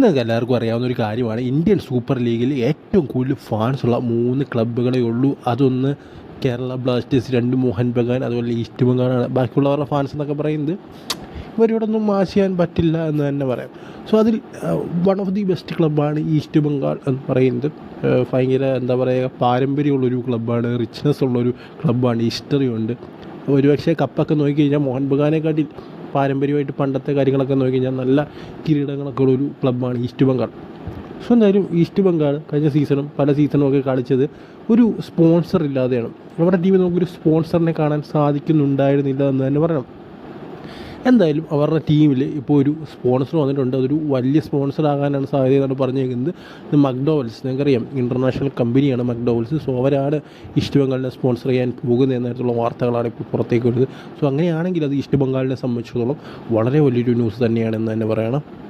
നിങ്ങൾക്ക് എല്ലാവർക്കും അറിയാവുന്ന ഒരു കാര്യമാണ്. ഇന്ത്യൻ സൂപ്പർ ലീഗിൽ ഏറ്റവും കൂടുതൽ ഫാൻസ് ഉള്ള മൂന്ന് ക്ലബ്ബുകളേ ഉള്ളൂ. അതൊന്ന് കേരള ബ്ലാസ്റ്റേഴ്സ് രണ്ട് മോഹൻ ബഗാൻ അതുപോലെ ഈസ്റ്റ് ബംഗാളാണ് ബാക്കിയുള്ളവരുടെ ഫാൻസ് എന്നൊക്കെ പറയുന്നത് ഇവരോടൊന്നും മാച്ച് ചെയ്യാൻ പറ്റില്ല എന്ന് തന്നെ പറയാം. സോ അതിൽ വൺ ഓഫ് ദി ബെസ്റ്റ് ക്ലബ്ബാണ് ഈസ്റ്റ് ബംഗാൾ എന്ന് പറയുന്നത്. ആ, ഭയങ്കര എന്താ പറയുക പാരമ്പര്യമുള്ളൊരു ക്ലബ്ബാണ് റിച്ച്നെസ് ഉള്ളൊരു ക്ലബ്ബാണ് ഹിസ്റ്ററി ഉണ്ട്. ഒരുപക്ഷെ കപ്പൊക്കെ നോക്കിക്കഴിഞ്ഞാൽ മോഹൻ ബഗാനെക്കാട്ടി പാരമ്പര്യമായിട്ട് പണ്ടത്തെ കാര്യങ്ങളൊക്കെ നോക്കിക്കഴിഞ്ഞാൽ നല്ല കിരീടങ്ങളൊക്കെ ഉള്ള ഒരു ക്ലബ്ബാണ് ഈസ്റ്റ് ബംഗാൾ സോ എന്തായാലും ഈസ്റ്റ് ബംഗാൾ കഴിഞ്ഞ സീസണും പല സീസണും ഒക്കെ കളിച്ചത് ഒരു സ്പോൺസർ ഇല്ലാതെയാണ്. നമ്മുടെ ടീമിൽ നമുക്കൊരു സ്പോൺസറിനെ കാണാൻ സാധിക്കുന്നുണ്ടായിരുന്നില്ല എന്ന് തന്നെ പറയണം. എന്തായാലും അവരുടെ ടീമിൽ ഇപ്പോൾ ഒരു സ്പോൺസർ വന്നിട്ടുണ്ട്. അതൊരു വലിയ സ്പോൺസർ ആകാനാണ് സാധ്യത എന്നാണ് പറഞ്ഞേക്കുന്നത് ഇത് മക്ഡോവൽസ് നിങ്ങൾക്കറിയാം ഇന്റർനാഷണൽ കമ്പനിയാണ് മക്ഡോവൽസ്. സോ അവരാണ് ഈസ്റ്റ് സ്പോൺസർ ചെയ്യാൻ പോകുന്നത് തരത്തിലുള്ള വാർത്തകളാണ് ഇപ്പോൾ പുറത്തേക്ക് വരുന്നത്. സോ അങ്ങനെയാണെങ്കിൽ അത് ഈസ്റ്റ് ബംഗാളിനെ സംബന്ധിച്ചിടത്തോളം വളരെ വലിയൊരു ന്യൂസ് തന്നെയാണെന്ന് തന്നെ പറയണം.